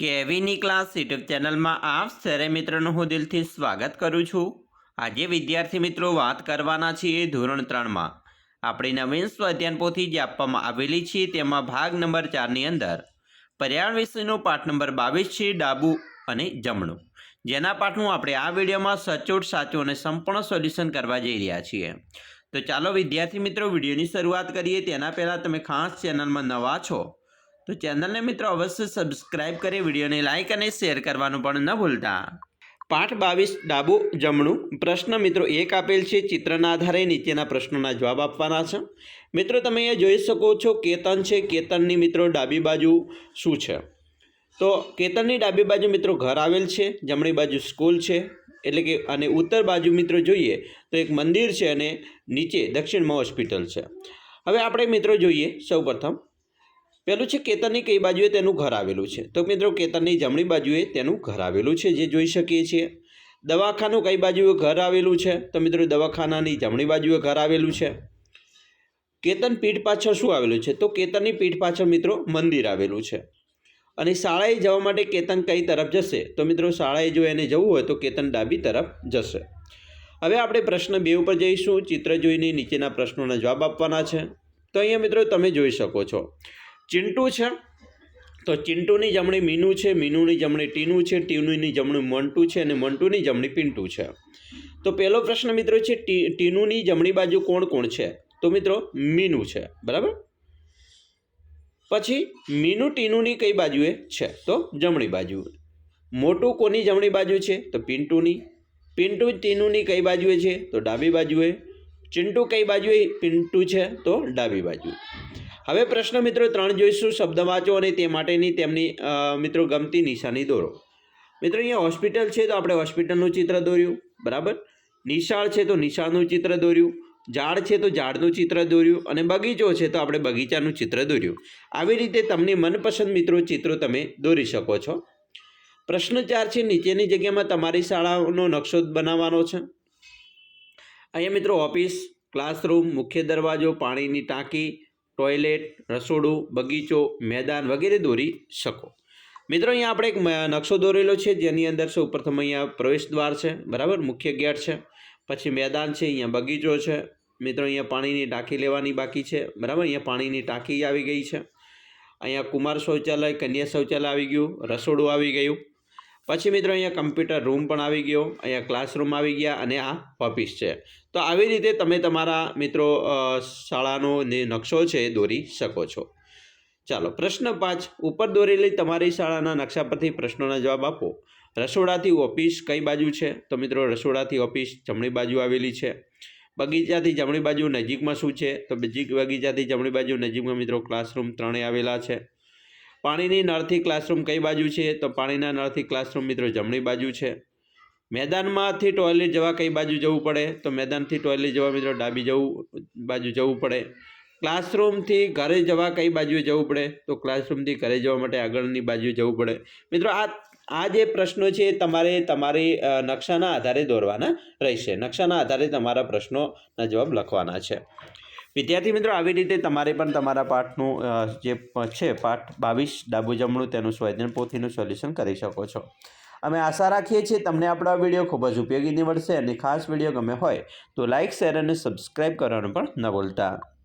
કેવીની class YouTube ચેનલમાં આપ સરે મિત્રોનું હું દિલથી સ્વાગત કરું છું. આજે વિદ્યાર્થી મિત્રો વાત કરવાના છીએ ધોરણ ત્રણમાં. આપણી નવીન સ્વાધ્યાન પોથી જે આપવામાં આવેલી છે તેમાં ભાગ નંબર ચારની અંદર પર્યાવરણ વિષયનો પાઠ નંબર બાવીસ છે, ડાબું અને જમણું. જેના પાઠનું આપણે આ વિડીયોમાં સચોટ, સાચું અને સંપૂર્ણ સોલ્યુશન કરવા જઈ રહ્યા છીએ. તો ચાલો વિદ્યાર્થી મિત્રો, વિડીયોની શરૂઆત કરીએ. તેના પહેલાં તમે ખાસ ચેનલમાં નવા છો તો ચેનલને મિત્રો અવશ્ય સબસ્ક્રાઇબ કરી, વિડીયોને લાઇક અને શેર કરવાનું પણ ન ભૂલતા. પાઠ બાવીસ, ડાબું જમણું. પ્રશ્ન મિત્રો એક આપેલ છે, ચિત્રના આધારે નીચેના પ્રશ્નોના જવાબ આપવાના છે. મિત્રો તમે અહીંયા જોઈ શકો છો, કેતન છે, કેતનની મિત્રો ડાબી બાજુ શું છે? તો કેતનની ડાબી બાજુ મિત્રો ઘર આવેલ છે, જમણી બાજુ સ્કૂલ છે, એટલે કે અને ઉત્તર બાજુ મિત્રો જોઈએ, તો એક મંદિર છે અને નીચે દક્ષિણમાં હોસ્પિટલ છે. હવે આપણે મિત્રો જોઈએ, સૌપ્રથમ પેલું છે કેતનની કઈ બાજુએ તેનું ઘર આવેલું છે. તો મિત્રો કેતનની જમણી બાજુએ તેનું ઘર આવેલું છે જે જોઈ શકીએ છીએ. દવાખાનું કઈ બાજુએ ઘર આવેલું છે? તો મિત્રો દવાખાનાની જમણી બાજુએ ઘર આવેલું છે. કેતન પીઠ પાછળ શું આવેલું છે? તો કેતનની પીઠ પાછળ મિત્રો મંદિર આવેલું છે. અને શાળાએ જવા માટે કેતન કઈ તરફ જશે? તો મિત્રો શાળાએ જો એને જવું હોય તો કેતન ડાબી તરફ જશે. હવે આપણે પ્રશ્ન બે ઉપર જઈશું. ચિત્ર જોઈને નીચેના પ્રશ્નોના જવાબ આપવાના છે. તો અહીંયા મિત્રો તમે જોઈ શકો છો. ચિંટુ છે. તો ચિંટુની જમણી મીનુ છે, મીનુની જમણી ટીનું છે, ટીનુની જમણી મંટુ છે અને મંટુની જમણી પિન્ટુ છે. તો પહેલો પ્રશ્ન મિત્રો છે ટીનુની જમણી બાજુ કોણ કોણ છે? તો મિત્રો મીનુ છે, બરાબર? પછી મીનુ ટીનુની કઈ બાજુએ છે? તો જમણી બાજુ. મોટું કોની જમણી બાજુ છે? તો પિન્ટુની. પિન્ટુ ટીનુની કઈ બાજુએ છે? તો ડાબી બાજુએ. ચિંટુ કઈ બાજુએ પિન્ટુ છે? તો ડાબી બાજુ. હવે પ્રશ્ન મિત્રો ત્રણ જોઈશું, શબ્દ વાંચો અને તે માટેની તેમની મિત્રો ગમતી નિશાની દોરો. મિત્રો અહીંયા હોસ્પિટલ છે તો આપણે હોસ્પિટલનું ચિત્ર દોર્યું, બરાબર? નિશાળ છે તો નિશાળનું ચિત્ર દોર્યું, ઝાડ છે તો ઝાડનું ચિત્ર દોર્યું અને બગીચો છે તો આપણે બગીચાનું ચિત્ર દોર્યું. આવી રીતે તમને મનપસંદ મિત્રો ચિત્રો તમે દોરી શકો છો. પ્રશ્ન ચાર છે, નીચેની જગ્યામાં તમારી શાળાનો નકશો બનાવવાનો છે. અહીંયા મિત્રો ઓફિસ, ક્લાસરૂમ, મુખ્ય દરવાજો, પાણીની ટાંકી ટોયલેટ, રસોડું, બગીચો, મેદાન વગેરે દોરી શકો. મિત્રો, અહીંયા આપણે એક નકશો દોરેલો છે, જેની અંદર સૌ પ્રથમ અહીંયા પ્રવેશ દ્વાર છે, બરાબર? મુખ્ય ગેટ છે, પછી મેદાન છે, અહીંયા બગીચો છે. મિત્રો, અહીંયા પાણીની ટાંકી લેવાની બાકી છે, બરાબર? અહીંયા પાણીની ટાંકી આવી ગઈ છે. અહીંયા કુમાર શૌચાલય, કન્યા શૌચાલય આવી ગયું, રસોડું આવી ગયું. પછી મિત્રો અહીંયા કમ્પ્યુટર રૂમ પણ આવી ગયો, અહીંયા ક્લાસરૂમ આવી ગયા અને આ ઓફિસ છે. તો આવી રીતે તમે તમારા મિત્રો શાળાનો જે નકશો છે દોરી શકો છો. ચાલો, પ્રશ્ન પાંચ. ઉપર દોરેલી તમારી શાળાના નકશા પરથી પ્રશ્નોના જવાબ આપો. રસોડાથી ઓફિસ કઈ બાજુ છે? તો મિત્રો રસોડાથી ઓફિસ જમણી બાજુ આવેલી છે. બગીચાથી જમણી બાજુ નજીકમાં શું છે? તો બીજી, બગીચાથી જમણી બાજુ નજીકમાં મિત્રો ક્લાસરૂમ ત્રણેય આવેલા છે. પાણીની નળથી ક્લાસરૂમ કઈ બાજુ છે? તો પાણીના નળથી ક્લાસરૂમ મિત્રો જમણી બાજુ છે. મેદાનમાંથી ટોયલેટ જવા કઈ બાજુ જવું પડે? તો મેદાનથી ટોયલેટ જવા મિત્રો ડાબી જવું, બાજુ જવું પડે. ક્લાસરૂમથી ઘરે જવા કઈ બાજુએ જવું પડે? તો ક્લાસરૂમથી ઘરે જવા માટે આગળની બાજુએ જવું પડે. મિત્રો આ આ જે પ્રશ્નો છે તમારે તમારી નકશાના આધારે દોરવાના રહેશે. નકશાના આધારે તમારા પ્રશ્નોના જવાબ લખવાના છે. વિદ્યાર્થી મિત્રો, આવી રીતે તમારે પણ તમારા પાઠનું જે છે, પાઠ બાવીસ ડાબુ જમણું તેનું સ્વાધ્યાયન પોથીનું સોલ્યુશન કરી શકો છો. અમે આશા રાખીએ છીએ તમને આપણો આ વીડિયો ખૂબ જ ઉપયોગી નીવડશે અને ખાસ વીડિયો ગમે હોય તો લાઇક શેર અને સબસ્ક્રાઇબ કરવાનું પણ ન ભૂલતા.